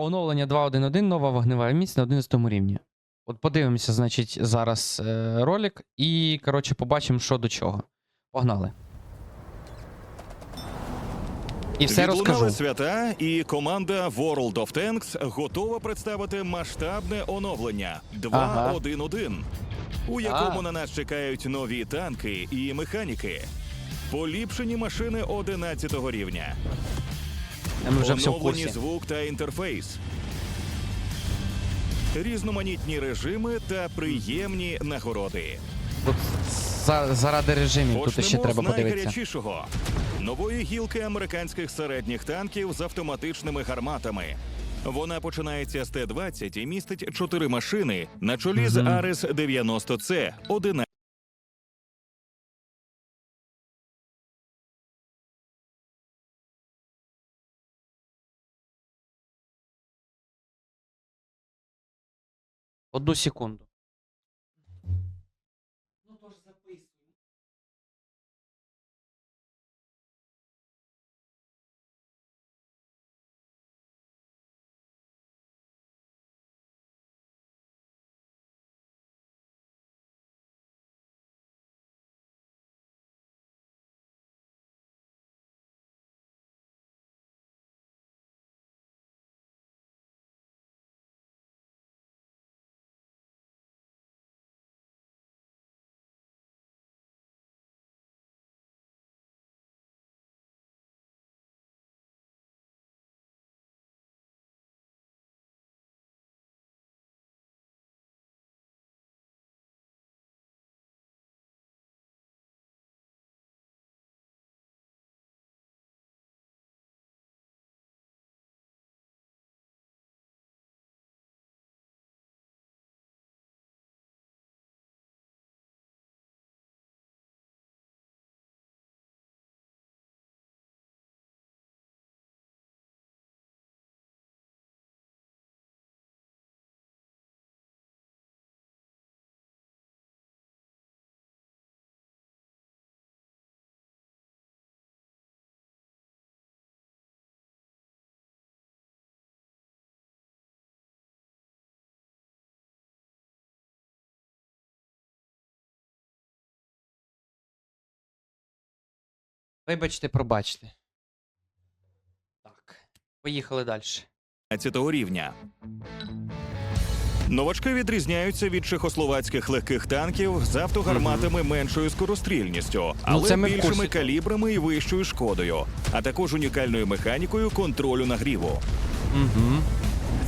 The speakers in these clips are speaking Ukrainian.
Оновлення 2.1.1, нова вогнева міць на 11 рівні. От подивимося, значить, зараз е, ролик і, коротше, побачимо, що до чого. Погнали. І все Відлунали розкажу. свята, і команда World of Tanks готова представити масштабне оновлення 2.1.1, у якому А. на нас чекають нові танки і механіки, поліпшені машини 11 рівня, Ми вже все в курсі. звук та інтерфейс. Різноманітні режими та приємні нагороди. Тут за- заради режимів тут ще Почнемо треба з подивитися. найгарячішого. Нової гілки американських середніх танків з автоматичними гарматами. Вона починається з Т-20 і містить чотири машини на чолі з Арес 90 С 11 Одну секунду. Вибачте, пробачте. Так. Поїхали далі. рівня. Новачки відрізняються від чехословацьких легких танків з автогарматами меншою скорострільністю, але Ну, це ми в більшими курсі. калібрами і вищою шкодою, а також унікальною механікою контролю нагріву. Угу.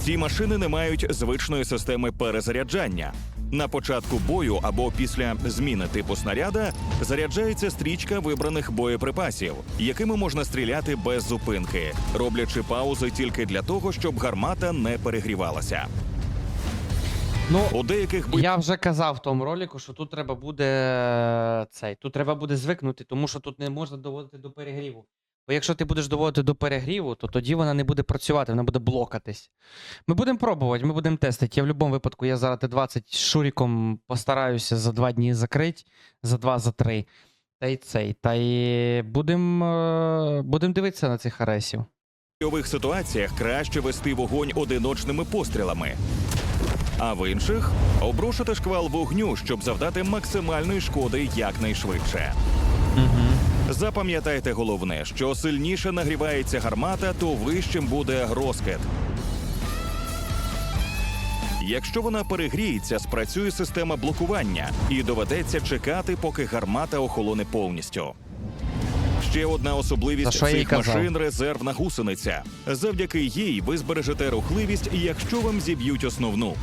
Ці машини не мають звичної системи перезаряджання. На початку бою або після зміни типу снаряда заряджається стрічка вибраних боєприпасів, якими можна стріляти без зупинки, роблячи паузи тільки для того, щоб гармата не перегрівалася. Ну, У деяких бо... Я вже казав в тому ролику, що тут треба буде е, цей, тут треба буде звикнути, тому що тут не можна доводити до перегріву. Бо якщо ти будеш доводити до перегріву, то тоді вона не буде працювати, вона буде блокатись. Ми будемо пробувати, ми будемо тестити. Я в будь-якому випадку я зараз Т-20 з Шуріком постараюся за два дні закрити, за два, за три. Та й цей. Та й будемо будем дивитися на цих аресів. бойових ситуаціях краще вести вогонь одиночними пострілами. А в інших обрушити шквал вогню, щоб завдати максимальної шкоди якнайшвидше. Угу. Запам'ятайте головне, що сильніше нагрівається гармата, то вищим буде розкид. Якщо вона перегріється, спрацює система блокування і доведеться чекати, поки гармата охолоне повністю. Ще одна особливість цих машин резервна гусениця. Завдяки їй ви збережете рухливість, якщо вам зіб'ють основну.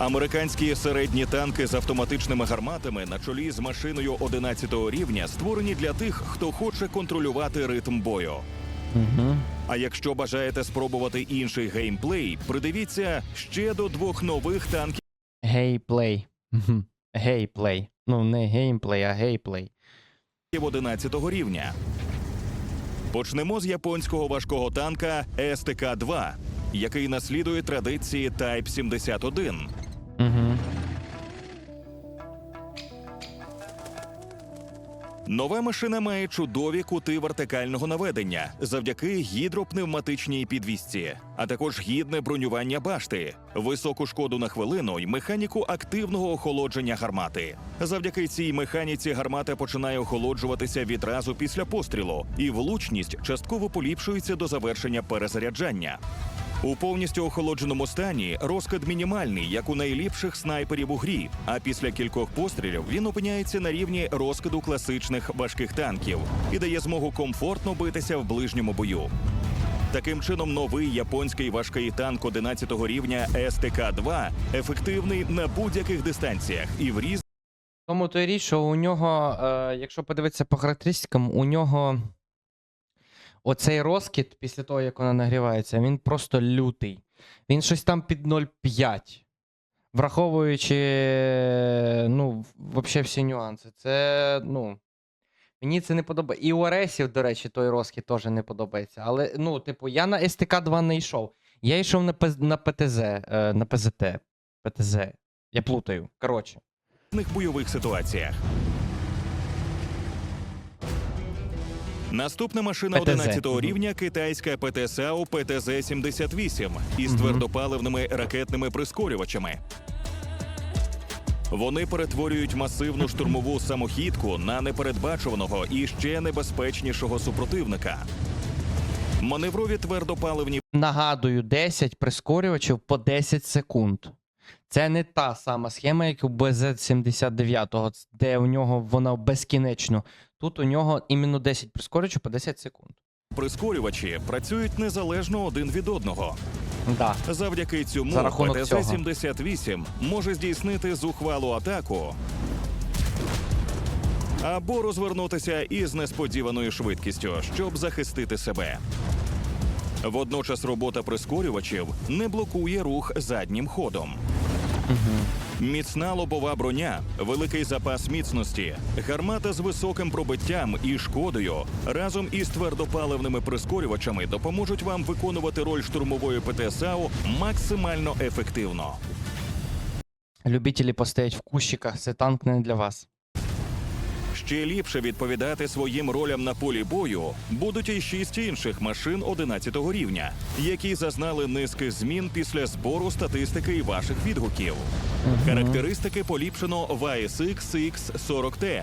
Американські середні танки з автоматичними гарматами на чолі з машиною 11 рівня створені для тих, хто хоче контролювати ритм бою. Угу. А якщо бажаєте спробувати інший геймплей, придивіться ще до двох нових танків Гейплей. Гейплей. Ну, не геймплей, а гейплей. 11 рівня. Почнемо з японського важкого танка СТК-2, який наслідує традиції Type 71. Угу. Нова машина має чудові кути вертикального наведення завдяки гідропневматичній підвісці, а також гідне бронювання башти, високу шкоду на хвилину й механіку активного охолодження гармати. Завдяки цій механіці гармата починає охолоджуватися відразу після пострілу, і влучність частково поліпшується до завершення перезаряджання. У повністю охолодженому стані розкид мінімальний, як у найліпших снайперів у грі. А після кількох пострілів він опиняється на рівні розкиду класичних важких танків і дає змогу комфортно битися в ближньому бою. Таким чином, новий японський важкий танк 11 рівня СТК-2 ефективний на будь-яких дистанціях і в різ... Тому то річ, що у нього, е, якщо подивитися по характеристикам, у нього оцей розкид після того, як вона нагрівається, він просто лютий. Він щось там під 0,5. Враховуючи, ну, взагалі всі нюанси. Це, ну. Мені це не подобається. І у Аресів, до речі, той розкид теж не подобається. Але, ну, типу, я на СТК-2 не йшов. Я йшов на, П- на ПТЗ, е, на ПЗТ. ПТЗ. Я плутаю. Коротше. бойових ситуаціях. Наступна машина ПТЗ. 11 Мгм. рівня китайська ПТСАУ ПТЗ-78 із твердопаливними ракетними прискорювачами. Вони перетворюють масивну штурмову самохідку на непередбачуваного і ще небезпечнішого супротивника. Маневрові твердопаливні Нагадую, 10 прискорювачів по 10 секунд. Це не та сама схема, як у BZ-79, де у нього вона безкінечно. Тут у нього іменно 10 прискорювачів по 10 секунд. прискорювачі працюють незалежно один від одного. Да. Завдяки цьому За рахунок ПТЗ-78 може здійснити зухвалу атаку або розвернутися із несподіваною швидкістю, щоб захистити себе. Водночас робота прискорювачів не блокує рух заднім ходом. Міцна лобова броня, великий запас міцності, гармата з високим пробиттям і шкодою разом із твердопаливними прискорювачами допоможуть вам виконувати роль штурмової ПТСАУ максимально ефективно. Любителі постоять в кущиках, це танк не для вас. Ще ліпше відповідати своїм ролям на полі бою будуть і шість інших машин 11 рівня, які зазнали низки змін після збору статистики і ваших відгуків. Характеристики поліпшено в ASX X40T.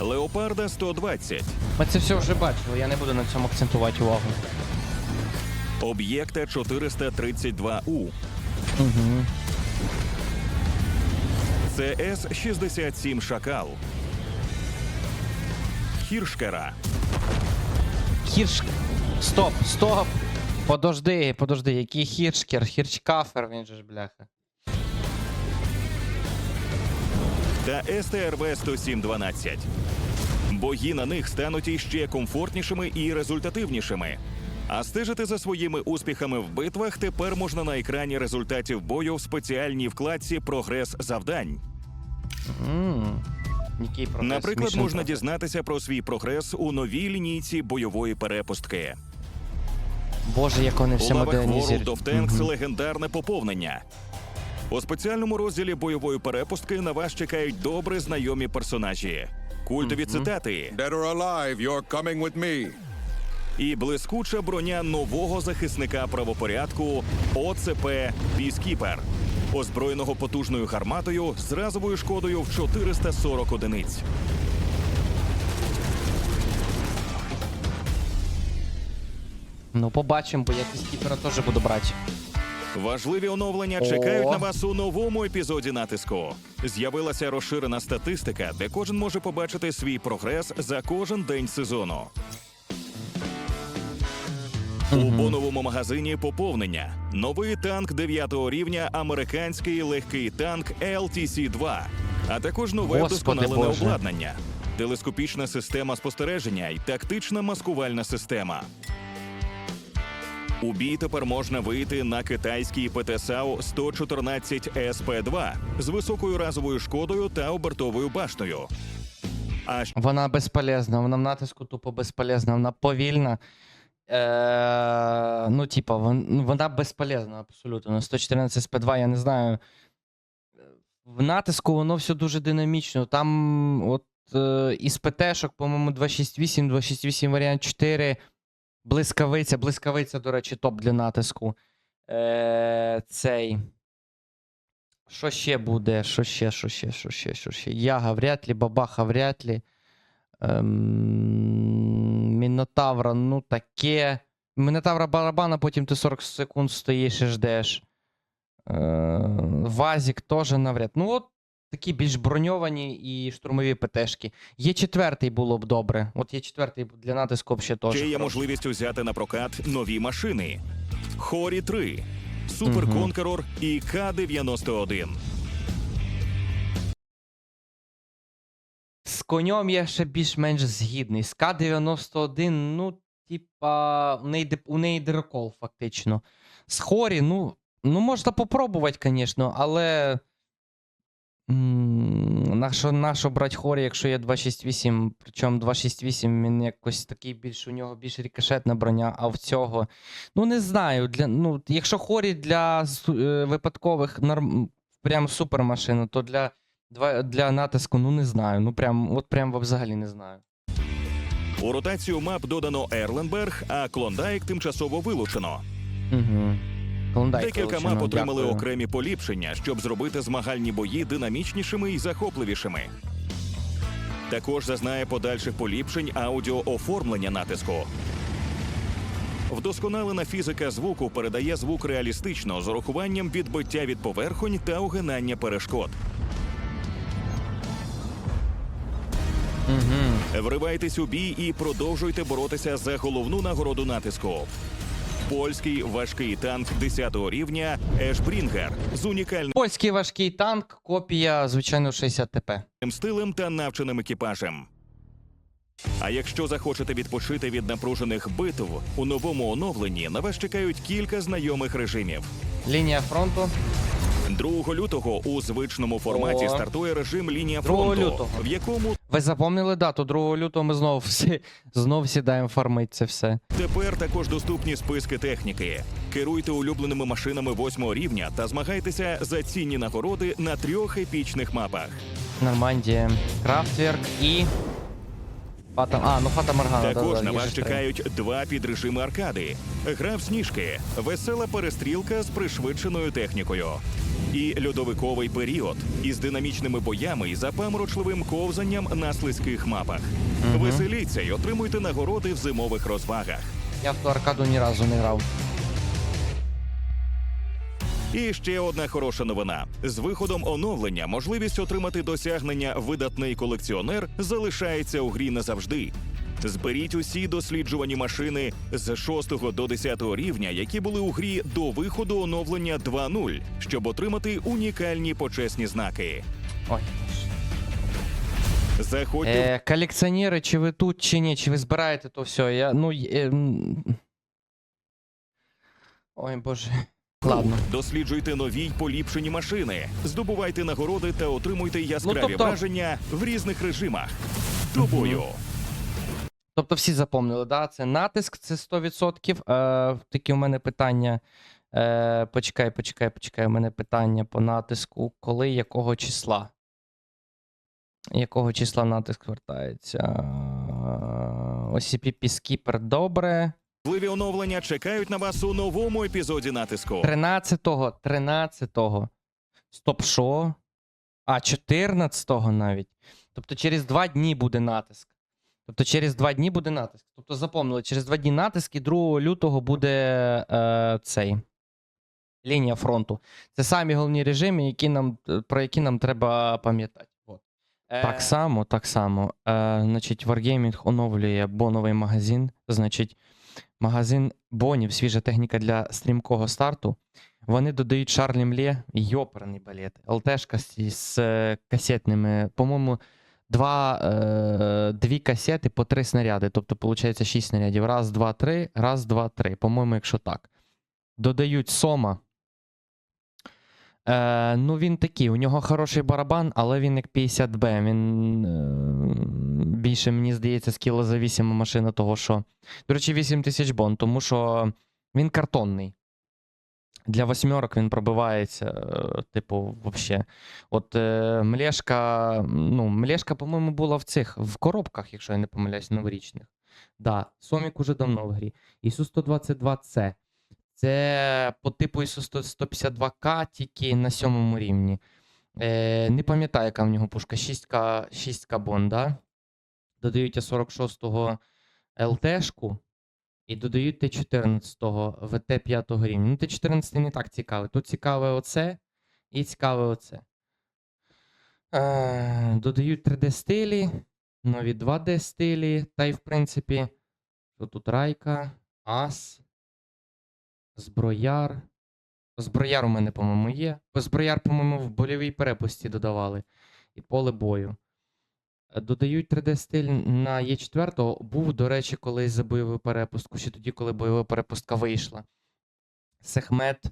Леопарда 120, Ми це все вже бачили, я не буду на цьому акцентувати увагу. об'єкта 432У, Угу. ЦС-67 Шакал, Хіршкера, Хірш. Стоп, стоп! Подожди, подожди, який хіршкер, хірчкафер, він же ж бляха. та СТРВ 10712. Бої на них стануть іще комфортнішими і результативнішими. А стежити за своїми успіхами в битвах тепер можна на екрані результатів бою в спеціальній вкладці Прогрес завдань. Який прогрес? Наприклад, Mission можна дізнатися про свій прогрес у новій лінійці бойової перепустки. Боже, як вони У все лавах World модернізують. of Tanks легендарне поповнення. У спеціальному розділі бойової перепустки на вас чекають добре знайомі персонажі, культові цитати Dead or alive, you're coming with me. І блискуча броня нового захисника правопорядку ОЦП Піскіпер, озброєного потужною гарматою з разовою шкодою в 440 одиниць. Ну, побачимо, бо я піскіпера теж буду брати. Важливі оновлення О. чекають на вас у новому епізоді натиску. З'явилася розширена статистика, де кожен може побачити свій прогрес за кожен день сезону. У боновому магазині поповнення. Новий танк 9 рівня, американський легкий танк LTC-2, а також нове Господи вдосконалене Боже. обладнання, телескопічна система спостереження і тактична маскувальна система. У бій тепер можна вийти на китайський ПТСАУ 114 СП-2 з високою разовою шкодою та обертовою баштою. А Вона безполезна, вона в натиску тупо безполезна, вона повільна. Е, ну, типа, ну, вона безполезна абсолютно. На 114 SP2, я не знаю. В натиску воно все дуже динамічно. Там, от е, із ПТшок, по-моєму, 268, 268 варіант 4. Блискавиця, блискавиця, до речі, топ для натиску. Е, цей. Що ще буде? Що ще, що ще, що ще, що ще? Яга вряд ли, бабаха вряд ли. Ем, Мінотавра, ну таке. Мінотавра барабана, потім ти 40 секунд стоїш і ждеш. Е, Вазік теж навряд. Ну, от такі більш броньовані і штурмові ПТшки. Є четвертий було б добре. От є четвертий для натиску ще теж. Ще є можливість взяти на прокат нові машини: Хорі 3, Супер. Конкерор і К-91. Конем я ще більш-менш згідний. З К-91, ну, типа, у неї, у неї дирокол, фактично. З Хорі, ну, ну можна попробувати, звісно, але. Нащо, нащо брати Хорі, якщо є 268, причому 268 він якось такий більш, у нього більш рикошетна броня, а в цього. Ну, не знаю. Для, ну, якщо Хорі для е, випадкових норм, прям супермашина, то для для натиску, ну не знаю. Ну прям, от прям взагалі не знаю. У ротацію мап додано Ерленберг, а Клондайк тимчасово вилучено. Угу. Клондайк Декілька вилучено, мап отримали дякую. окремі поліпшення, щоб зробити змагальні бої динамічнішими і захопливішими. Також зазнає подальших поліпшень аудіооформлення натиску. Вдосконалена фізика звуку передає звук реалістично з урахуванням відбиття від поверхонь та огинання перешкод. Угу. Вривайтесь у бій і продовжуйте боротися за головну нагороду натиску. Польський важкий танк 10 рівня Ешбрінгер з унікальним Польський важкий танк, копія, звичайно, 60 ТП. стилем та навченим екіпажем. А якщо захочете відпочити від напружених битв, у новому оновленні на вас чекають кілька знайомих режимів. Лінія фронту. 2 лютого у звичному форматі О. стартує режим лінія 2 фронту, лютого. в якому Ви запомнили дату? 2 лютого ми знову всі знов сідаємо фармить це все. Тепер також доступні списки техніки. Керуйте улюбленими машинами 8 рівня та змагайтеся за цінні нагороди на трьох епічних мапах. Нормандія. Крафтверк і. Фата. А, ну Фата Моргана. Також да, на вас чекають два підрежими аркади: гра в сніжки, весела перестрілка з пришвидшеною технікою. І льодовиковий період із динамічними боями і запаморочливим ковзанням на слизьких мапах. Мгм. Веселіться й отримуйте нагороди в зимових розвагах. Я в ту аркаду ні разу не грав. І ще одна хороша новина: з виходом оновлення можливість отримати досягнення видатний колекціонер залишається у грі назавжди. Зберіть усі досліджувані машини з 6 до 10 рівня, які були у грі до виходу оновлення 2.0, щоб отримати унікальні почесні знаки. Ой. Заходьте Е, колекціонери, чи ви тут, чи ні, чи ви збираєте то все. Я, ну, е. Ой, боже. Ладно. Досліджуйте нові й поліпшені машини, здобувайте нагороди та отримуйте яскраві тобто- враження в різних режимах. До бою! Тобто всі запомнили, да? Це натиск, це 100%. Е, такі у мене питання. Е, почекай, почекай, почекай. У мене питання по натиску. Коли, якого числа? Якого числа натиск вертається? OCP Skipper добре. Важливі оновлення чекають на вас у новому епізоді натиску. 13-го, 13-го. Стоп, що? А, 14-го навіть. Тобто через два дні буде натиск. Тобто через два дні буде натиск. Тобто запомнили, через два дні натиск і 2 лютого буде е, цей. Лінія фронту. Це самі головні режими, які нам, е, про які нам треба пам'ятати. Е, Так само, так само. Е, значить, Wargaming оновлює боновий магазин. Значить, магазин бонів, свіжа техніка для стрімкого старту. Вони додають Шарлі Млє, йоперний балет, ЛТшка з, з е, касетними, по-моєму, два, е, дві касети по три снаряди. Тобто, виходить, шість снарядів. Раз, два, три, раз, два, три. По-моєму, якщо так. Додають Сома. Е, ну, він такий, у нього хороший барабан, але він як 50Б. Він е, більше, мені здається, скілозавісима машина того, що. До речі, 8 тисяч бон, тому що він картонний. Для восьмерок він пробивається, е, типу, вообще. От е, млешка, ну, млешка, по-моєму, була в цих, в коробках, якщо я не помиляюсь, новорічних. Да, Сомік уже давно в грі. ісу 122 c Це по типу ісу 152К, тільки на сьомому рівні. Е, не пам'ятаю, яка в нього пушка. 6К, 6К бон, да? Додають 46-го ЛТшку. І додають Т14 ВТ 5 рівня. Ну, Т14 не так цікаве. Тут цікаве оце і цікаве оце. Е, додають 3D стилі, нові 2D стилі. Та й, в принципі, що тут Райка, Ас, Зброяр. Зброяр у мене, по-моєму, є. Зброяр, по-моєму, в больовій перепусті додавали. І поле бою. Е, Додають 3D-стиль на Е4. Був, до речі, колись за бойову перепустку, ще тоді, коли бойова перепустка вийшла. Сехмет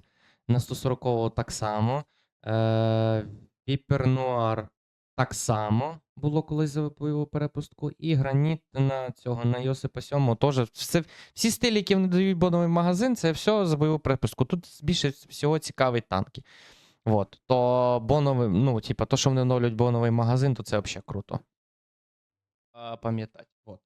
на 140-го так само. Е, Віпер Нуар так само було колись за бойову перепустку. І граніт на цього, на Йосипа 7 теж. Все, всі стилі, які вони дають боновий магазин, це все за бойову перепустку. Тут більше всього цікаві танки. Вот. То боновий, ну, типа, то, що вони оновлюють боновий магазин, то це взагалі круто пам'ятати. От.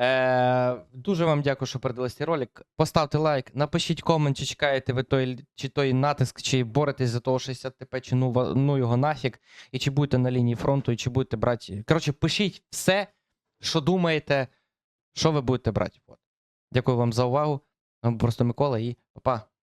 Е, дуже вам дякую, що передивились цей ролик. Поставте лайк, напишіть комент, чи чекаєте ви той, чи той натиск, чи боретесь за того 60 ТП, чи ну, ну його нафіг, і чи будете на лінії фронту, і чи будете брати. Коротше, пишіть все, що думаєте, що ви будете брати. От. Дякую вам за увагу. Просто Микола і па-па.